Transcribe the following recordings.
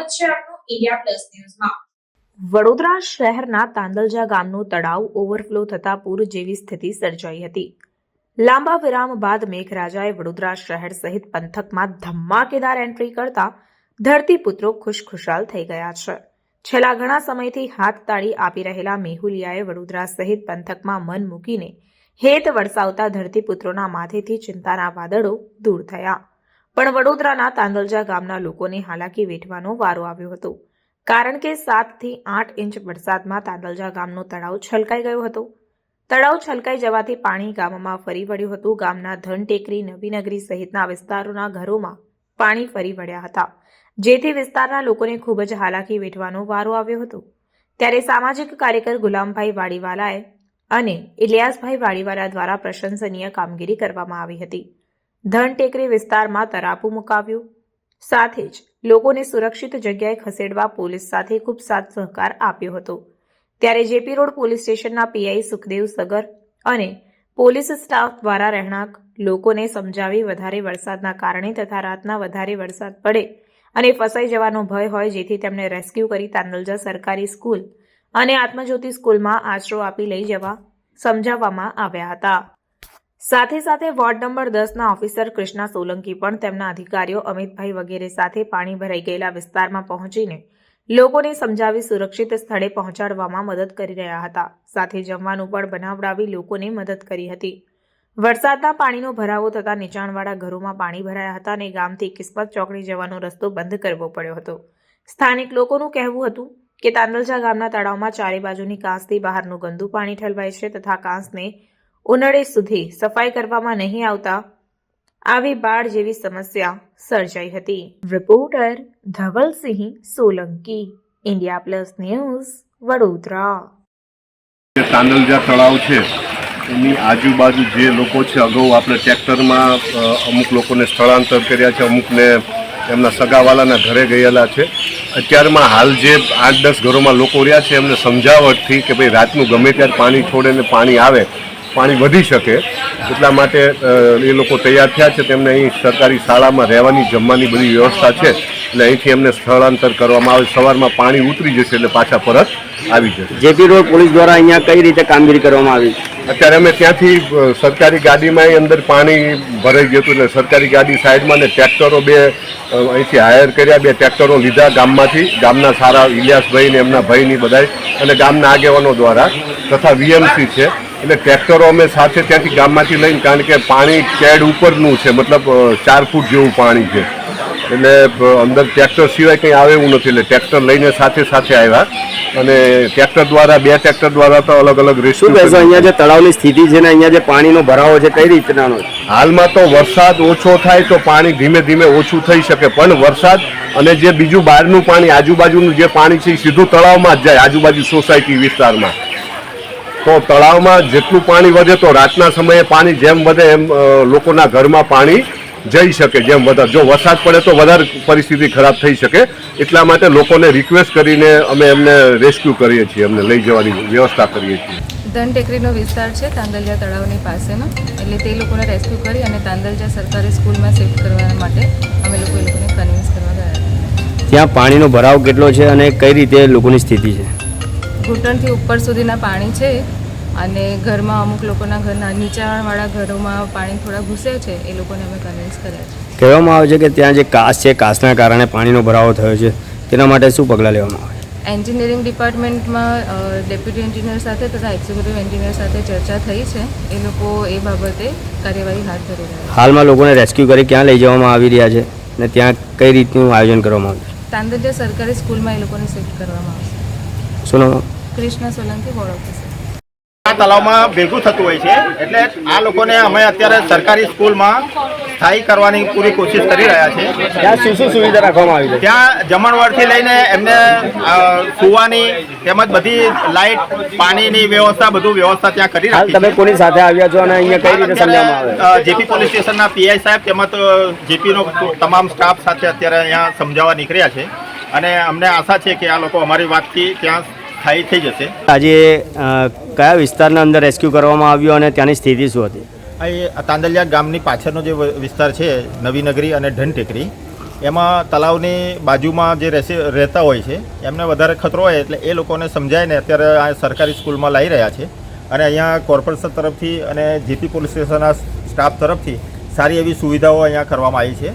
સ્વાગત છે આપનું ઇન્ડિયા પ્લસ ન્યૂઝમાં. વડોદરા શહેરના તાંદલજા ગામનું તળાવ ઓવરફ્લો થતા પૂર જેવી સ્થિતિ સર્જાઈ હતી. લાંબા વિરામ બાદ મેઘરાજાએ વડોદરા શહેર સહિત પંથકમાં ધમાકેદાર એન્ટ્રી કરતા ધરતીપુત્રો ખુશખુશાલ થઈ ગયા છે. છેલ્લા ઘણા સમયથી હાથ તાળી આપી રહેલા મેહુલિયાએ વડોદરા સહિત પંથકમાં મન મૂકીને હેત વરસાવતા ધરતીપુત્રોના માથેથી ચિંતાના વાદળો દૂર થયા. પણ વડોદરાના તાંદલજા ગામના લોકોને હાલાકી વેઠવાનો વારો આવ્યો હતો. કારણ કે સાતથી આઠ ઇંચ વરસાદમાં તાંદલજા ગામનો તળાવ છલકાઈ ગયો હતો. તળાવ છલકાઈ જવાથી પાણી ગામમાં ફરી વળ્યું હતું. ગામના ધન ટેકરી નવીનગરી સહિતના વિસ્તારોના ઘરોમાં પાણી ફરી વળ્યા હતા. જેથી વિસ્તારના લોકોને ખૂબ જ હાલાકી વેઠવાનો વારો આવ્યો હતો. ત્યારે સામાજિક કાર્યકર ગુલામભાઈ વાડીવાલાએ અને ઇલિયાસભાઈ વાડીવાલા દ્વારા પ્રશંસનીય કામગીરી કરવામાં આવી હતી. ધન ટેકરી વિસ્તારમાં તરાપુ મુકાવ્યું. સાથે જ લોકોને સુરક્ષિત જગ્યાએ ખસેડવા પોલીસ સાથે ખૂબ સાથ સહકાર આપ્યો હતો. ત્યારે જેપી રોડ પોલીસ સ્ટેશનના પીઆઈ સુખદેવ સગર અને પોલીસ સ્ટાફ દ્વારા રહેણાંક લોકોને સમજાવી વધારે વરસાદના કારણે તથા રાતના વધારે વરસાદ પડે અને ફસાઈ જવાનો ભય હોય જેથી તેમને રેસ્ક્યુ કરી તાંદલજા સરકારી સ્કૂલ અને આત્મજ્યોતિ સ્કૂલમાં આશરો આપી લઈ જવા સમજાવવામાં આવ્યા હતા. સાથે સાથે વોર્ડ નંબર દસના ઓફિસર કૃષ્ણા સોલંકી પણ તેમના અધિકારીઓ અમિતભાઈ વગેરે સાથે પાણી ભરાઈ ગયેલા વિસ્તારમાં પહોંચીને લોકોને સમજાવી સુરક્ષિત સ્થળે પહોંચાડવામાં મદદ કરી રહ્યા હતા. સાથે જમવાનું પણ બનાવડાવી લોકોને મદદ કરી હતી. વરસાદના પાણીનો ભરાવો થતાં નીચાણવાળા ઘરોમાં પાણી ભરાયા હતા અને ગામથી કિસ્મત ચોકડી જવાનો રસ્તો બંધ કરવો પડ્યો હતો. સ્થાનિક લોકોનું કહેવું હતું કે તાંદલજા ગામના તળાવમાં ચારે બાજુની કાંસથી બહારનું ગંદુ પાણી ઠલવાય છે તથા કાંસને ઉનાળે સુધી સફાઈ કરવામાં નહીં આવતા આવી બાળ જેવી સમસ્યા સર્જાઈ હતી. Reporter Dhavalsinh Solanki India plus news Vadodara. જે તાંદલજા તળાવ છે એની આજુબાજુ જે લોકો છે અગાઉ આપણે ટ્રેક્ટરમાં અમુક લોકોને સ્થળાંતર કર્યા છે અમુકને એમના સગાવાલાના ઘરે ગયેલા છે. અત્યારમાં હાલ જે આઠ દસ ઘરોમાં લોકો રહ્યા છે એમને સમજાવટથી કે ભાઈ રાતનું ગમે ત્યારે પાણી છોડે ને પાણી આવે પાણી વધી શકે એટલા માટે એ લોકો તૈયાર થયા છે. તેમને અહીં સરકારી શાળામાં રહેવાની જમવાની બધી વ્યવસ્થા છે. એટલે અહીંથી એમને સ્થળાંતર કરવામાં આવે. સવારમાં પાણી ઉતરી જશે એટલે પાછા પરત આવી જશે. જેપી રોડ પોલીસ દ્વારા અહીંયા કઈ રીતે કામગીરી કરવામાં આવી? અત્યારે અમે ત્યાંથી સરકારી ગાડીમાં અંદર પાણી ભરાઈ ગયું હતું. એટલે સરકારી ગાડી સાઈડમાં ને ટ્રેક્ટરો બે અહીંથી હાયર કર્યા. બે ટ્રેક્ટરો લીધા ગામમાંથી. ગામના સારા ઇલિયાસભાઈ ને એમના ભાઈની બધાય. અને ગામના આગેવાનો દ્વારા તથા વીએમસી છે. એટલે ટ્રેક્ટરો અમે સાથે ત્યાંથી ગામમાંથી લઈને કારણ કે પાણી કેડ ઉપરનું છે મતલબ ચાર ફૂટ જેવું પાણી છે. એટલે અંદર ટ્રેક્ટર સિવાય કંઈ આવે એવું નથી. એટલે ટ્રેક્ટર લઈને સાથે સાથે આવ્યા. અને ટ્રેક્ટર દ્વારા બે ટ્રેક્ટર દ્વારા તો અલગ અલગ રેસ્ક્યુ અહીંયા જે તળાવની સ્થિતિ છે ને અહીંયા જે પાણીનો ભરાવો છે કઈ રીતનાનો હાલમાં તો વરસાદ ઓછો થાય તો પાણી ધીમે ધીમે ઓછું થઈ શકે પણ વરસાદ અને જે બીજું બહારનું પાણી આજુબાજુનું જે પાણી છે એ સીધું તળાવમાં જ જાય આજુબાજુ સોસાયટી વિસ્તારમાં. તો તળાવમાં જેટલું પાણી વધે તો રાતના સમયે પાણી જેમ વધે એમ લોકોના ઘરમાં પાણી જઈ શકે જેમ વધારે. જો વરસાદ પડે તો વધારે પરિસ્થિતિ ખરાબ થઈ શકે. એટલા માટે લોકોને રિક્વેસ્ટ કરીને અમે એમને રેસ્ક્યુ કરીએ છીએ એમને લઈ જવાની વ્યવસ્થા કરીએ છીએ. ધન ટેકરીનો વિસ્તાર છે તાંદલજા તળાવની પાસેનો. એટલે તે લોકોને રેસ્ક્યુ કરી અને તાંદલજા સરકારી સ્કૂલમાં શિફ્ટ કરવા માટે અમે લોકો એ લોકોને કન્વિન્સ કરવા ગયા ત્યાં પાણીનો ભરાવ કેટલો છે અને કઈ રીતે લોકોની સ્થિતિ છે? ઘૂંટણથી ઉપર સુધીના પાણી છે અને ઘરમાં અમુક લોકોના ઘરના નીચાણવાળા ઘરોમાં પાણી થોડા ઘૂસે છે એ લોકોને અમે કન્વિન્સ કર્યા છે. કહેવામાં આવે છે કે ત્યાં જે કાસ છે કાસના કારણે પાણીનો ભરાવો થયો છે. તેના માટે શું પગલાં લેવામાં આવે? એન્જિનિયરિંગ ડિપાર્ટમેન્ટમાં ડેપ્યુટી એન્જિનિયર સાથે તથા એક્ઝિક્યુટિવ એન્જિનિયર સાથે ચર્ચા થઈ છે. એ લોકો એ બાબતે કાર્યવાહી હાથ ધરી રહ્યા છે. હાલમાં લોકોને રેસ્ક્યુ કરી ક્યાં લઈ જવામાં આવી રહ્યા છે અને ત્યાં કઈ રીતનું આયોજન કરવામાં આવ્યું તાંદલજા સરકારી સ્કૂલમાં એ લોકોને શિફ્ટ કરવામાં આવશે. છે શું કૃષ્ણ સોલંકી બોર્ડ ઓફિસર આ તળાવમાં ભેગું થતું હોય છે એટલે આ લોકોને અમે અત્યારે સરકારી સ્કૂલમાં સ્થાયી કરવાની પૂરી કોશિશ કરી રહ્યા છે ત્યાં શું શું સુવિધા રાખવામાં આવી છે? ત્યાં જમણવારથી લઈને એમને સુવાની તેમજ બધી લાઇટ પાણીની વ્યવસ્થા બધું વ્યવસ્થા ત્યાં કરી રહ્યા રાખી તમે કોની સાથે આવ્યા છો અને અહીંયા કઈ રીતે સમજાવવામાં આવે? જેપી પોલીસ સ્ટેશનના પીઆઈ સાહેબ તેમજ જેપીનો તમામ સ્ટાફ સાથે અત્યારે અહીંયા સમજાવવા નીકળ્યા છે. અને અમને આશા છે કે આ લોકો અમારી વાતથી ત્યાં સ્થાયી થઈ જશે? આજે કયા વિસ્તારના અંદર રેસ્ક્યુ કરવામાં આવ્યો અને ત્યાંની સ્થિતિ શું હતી? આ તાંદલિયા ગામની પાછળનો જે વિસ્તાર છે નવી નગરી અને ઢનટેકરી ટેકરી એમાં તલાવની બાજુમાં જે રહેતા હોય છે એમને વધારે ખતરો હોય એટલે એ લોકોને સમજાવીને અત્યારે આ સરકારી સ્કૂલમાં લાવી રહ્યા છે. અને અહીંયા કોર્પોરેશન તરફથી અને જીપી પોલીસ સ્ટેશનના સ્ટાફ તરફથી સારી એવી સુવિધાઓ અહીંયા કરવામાં આવી છે.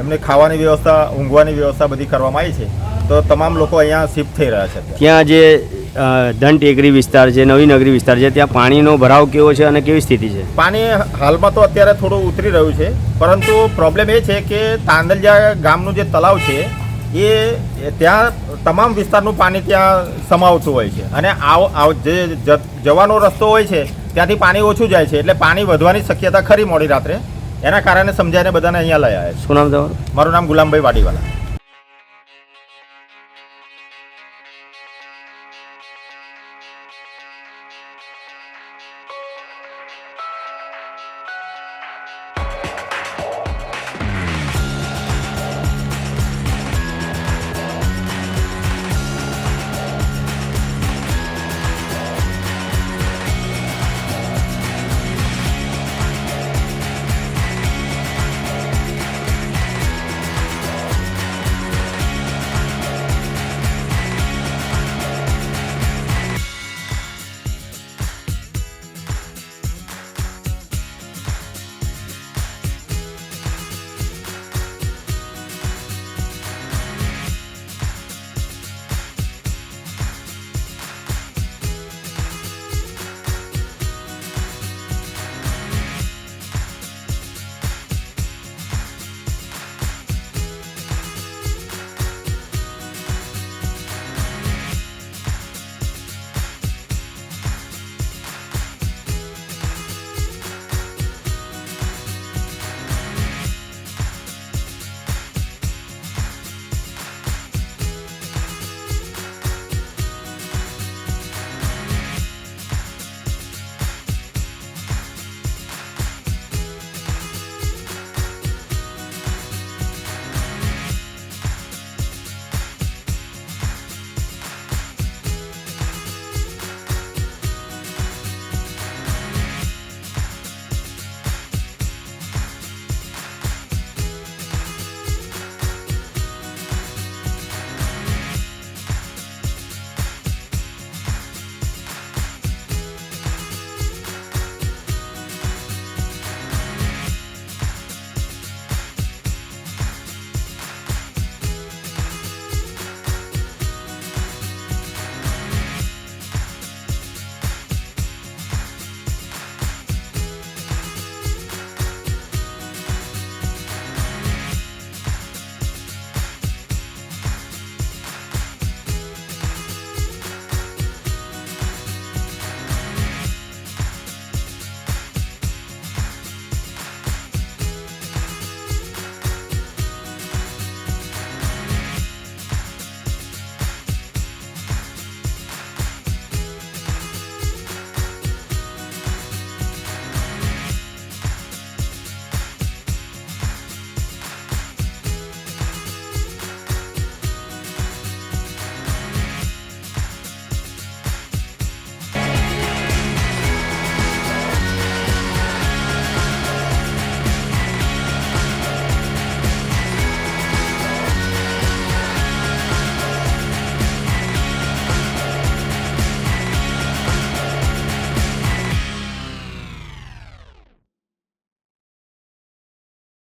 એમને ખાવાની વ્યવસ્થા ઊંઘવાની વ્યવસ્થા બધી કરવામાં આવી છે. તો તમામ લોકો અહીંયા શિફ્ટ થઈ રહ્યા છે ત્યાં જે ધન ટેકરી વિસ્તાર છે નવી નગરી વિસ્તાર છે ત્યાં પાણીનો ભરાવ કેવો છે અને કેવી સ્થિતિ છે? પાણી હાલમાં તો અત્યારે થોડું ઉતરી રહ્યું છે પરંતુ પ્રોબ્લેમ એ છે કે તાંદલજા ગામનું જે તલાવ છે એ ત્યાં તમામ વિસ્તારનું પાણી ત્યાં સમાવતું હોય છે. અને આવ આવ જે જવાનો રસ્તો હોય છે ત્યાંથી પાણી ઓછું જાય છે એટલે પાણી વધવાની શક્યતા ખરી મોડી રાત્રે. એના કારણે સમજાઈને બધાને અહીંયા લઈ આવ્યા શું નામ તમારું? મારું નામ ગુલામભાઈ વાડીવાલા.